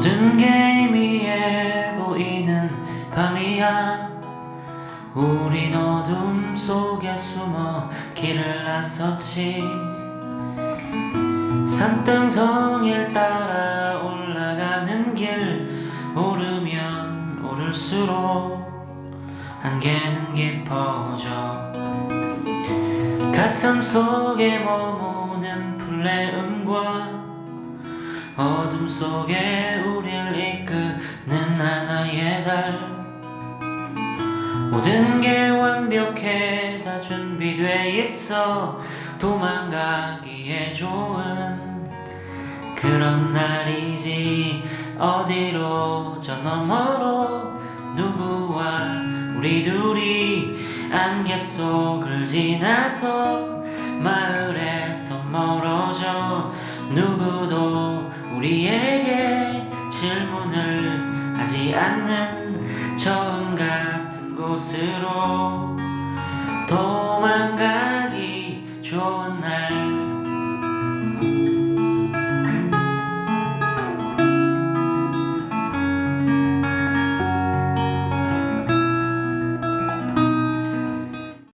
모든 게 희미해 보이는 밤이야. 우린 어둠 속에 숨어 길을 나섰지. 산등성일 따라 올라가는 길 오르면 오를수록 안개는 깊어져. 가슴 속에 머무는 플레음과 어둠 속에 우릴 이끄는 하나의 달. 모든 게 완벽해. 다 준비돼 있어. 도망가기에 좋은 그런 날이지. 어디로 저 너머로 누구와 우리 둘이 안개 속을 지나서 마을에서 우리에게 질문을 하지 않는 처음 같은 곳으로 돌아